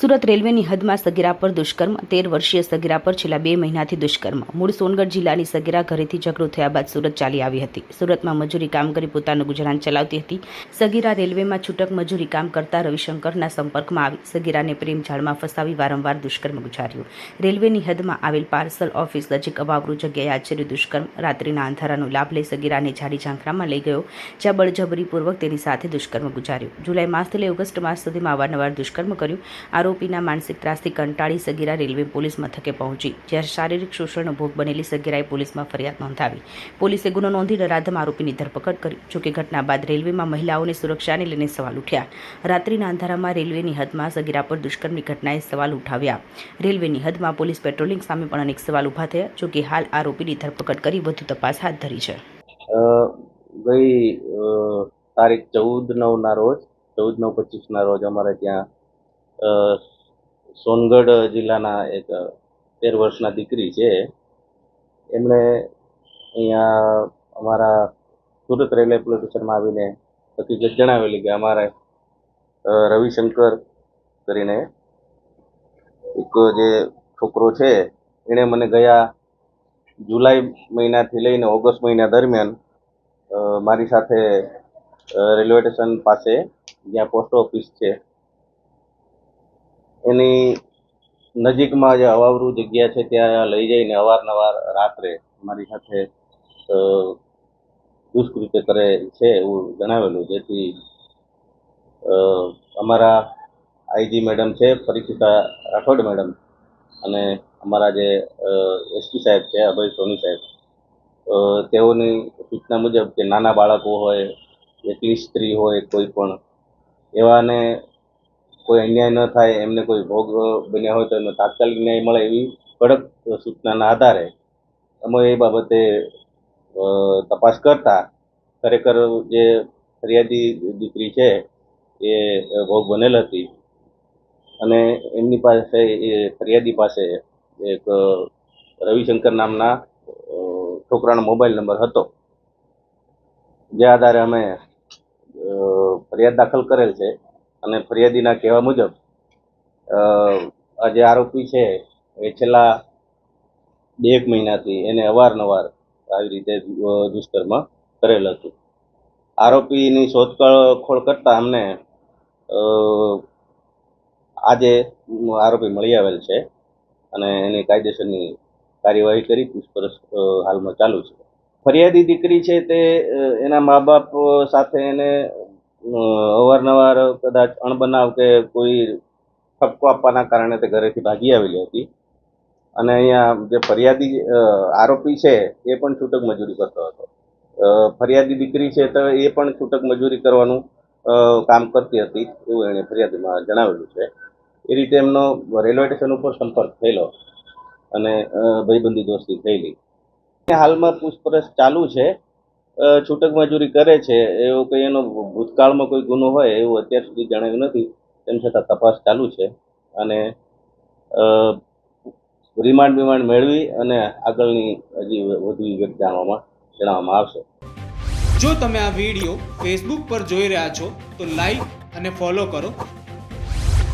સુરત રેલવેની હદમાં સગીરા પર દુષ્કર્મ, તેર વર્ષીય સગીરા પર છેલ્લા બે મહિનાથી દુષ્કર્મ. મૂળ સોનગઢ જિલ્લાની સગીરા ઘરેથી ઝઘડો થયા બાદ સુરત ચાલી આવી હતી. સુરતમાં મજૂરી કામ કરી પોતાનું ગુજરાન ચલાવતી હતી. સગીરા રેલવેમાં છૂટક મજૂરી કામ કરતા રવિશંકરના સંપર્કમાં આવી. સગીરાને પ્રેમ ઝાડમાં ફસાવી વારંવાર દુષ્કર્મ ગુજાર્યું. રેલવેની હદમાં આવેલ પાર્સલ ઓફિસ નજીક અવાવરૂ જગ્યાએ આચર્યું દુષ્કર્મ. રાત્રિના અંધારાનો લાભ લઈ સગીરાને ઝાડી ઝાંખરામાં લઈ ગયો. જ્યાં બળજબરીપૂર્વક તેની સાથે દુષ્કર્મ ગુજાર્યું. જુલાઈ માસથી લઈ ઓગસ્ટ માસ સુધીમાં અવારનવાર દુષ્કર્મ કર્યું. આરોપીના માનસિક ત્રાસથી કંટાળી સગીરા રેલવે પોલીસ મથકે પહોંચી જ્યારે શારીરિક શોષણનો ભોગ બનેલી સગીરાએ પોલીસમાં ફરિયાદ નોંધાવી. પોલીસે ગુનો નોંધી નરાધમ આરોપીની ધરપકડ કરી જોકે ઘટના બાદ રેલવેમાં મહિલાઓની સુરક્ષાને લઈને સવાલ ઉઠ્યા. રાત્રિના અંધારામાં રેલવેની હદમાં સગીરા પર દુષ્કર્મની ઘટનાએ સવાલ ઉઠાવ્યા. રેલવેની હદમાં પોલીસ પેટ્રોલિંગ સામે પણ અનેક સવાલ ઊભા થયા જોકે હાલ આરોપીની ધરપકડ કરી વધુ તપાસ હાથ ધરી છે. ગઈ તારીખ ચૌદ નવના રોજ, ચૌદ નવ પચીસના રોજ અમારે ત્યાં સોનગઢ જિલ્લાના એક તેર વર્ષના દીકરી છે. એમણે અહીંયા અમારા સુરત રેલવે પોલીસ સ્ટેશનમાં આવીને હકીકત જણાવેલી કે અમારે રવિશંકર કરીને એક જે છોકરો છે, એણે મને ગયા જુલાઈ મહિનાથી લઈને ઓગસ્ટ મહિના દરમિયાન મારી સાથે રેલવે સ્ટેશન પાસે, જ્યાં પોસ્ટ ઓફિસ છે એની નજીકમાં જે હવાવરૂ જગ્યા છે, ત્યાં લઈ જઈને અવારનવાર રાત્રે મારી સાથે દુષ્કૃત્ય કરે છે એવું જણાવેલું, જેથી અમારા આઈજી મેડમ છે પરીક્ષિતા રાઠોડ મેડમ અને અમારા જે એસપી સાહેબ છે, અભય સોની સાહેબ તેઓની સૂચના મુજબ કે નાના બાળકો હોય, એકલી સ્ત્રી હોય કોઈ પણ, એવાને કોઈ અન્યાય ન થાય, એમને કોઈ ભોગ બન્યા હોય તો એનો તાત્કાલિક ન્યાય મળે એવી કડક સૂચનાના આધારે અમે એ બાબતે તપાસ કરતા ખરેખર જે ફરિયાદી દીકરી છે એ ભોગ બનેલ હતી. અને એમની પાસે એ ફરિયાદી પાસે એક રવિશંકર નામના છોકરાનો મોબાઈલ નંબર હતો. જે આધારે અમે ફરિયાદ દાખલ કરેલ છે. અને ફરિયાદીના કહેવા મુજબ આ જે આરોપી છે, એ છેલ્લા બે એક મહિનાથી એને અવારનવાર આવી રીતે દુષ્કર્મ કરેલ હતું. આરોપીની શોધખોળ ખોળ કરતા અમને આજે આરોપી મળી આવેલ છે અને એની કાયદેસરની કાર્યવાહી કરી, પૂછપરછ હાલમાં ચાલુ છે. ફરિયાદી દીકરી છે તે એના મા બાપ સાથે એને અવારનવાર કદાચ અણબનાવ કે કોઈ ઠપકો આપવાના કારણે તે ઘરેથી ભાગી આવેલી હતી. અને અહીંયા જે ફરિયાદી આરોપી છે, એ પણ છૂટક મજૂરી કરતો હતો. ફરિયાદી દીકરી છે તો એ પણ છૂટક મજૂરી કરવાનું કામ કરતી હતી એવું એણે ફરિયાદીમાં જણાવેલું છે. એ રીતે એમનો રેલવે સ્ટેશન ઉપર સંપર્ક થયેલો અને ભાઈબંધી દોસ્તી થયેલી. હાલમાં પૂછપરછ ચાલુ છે. છૂટક મજૂરી કરે છે, એવો કોઈ એનો ભૂતકાળમાં કોઈ ગુનો હોય એવું અત્યાર સુધી જણાવ્યું નથી, તેમ છતાં તપાસ ચાલુ છે. અને રિમાન્ડ બિમાન્ડ મેળવી અને આગળની હજી વધુ વિગત જાણવામાં, જણાવવામાં આવશે. જો તમે આ વીડિયો ફેસબુક પર જોઈ રહ્યા છો, તો લાઈક અને ફોલો કરો.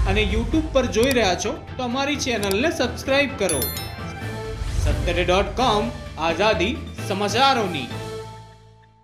અને યુટ્યુબ પર જોઈ રહ્યા છો, તો અમારી ચેનલને સબસ્ક્રાઇબ કરો. સત્તરે ડોટ કોમ આઝાદી સમાચારોની.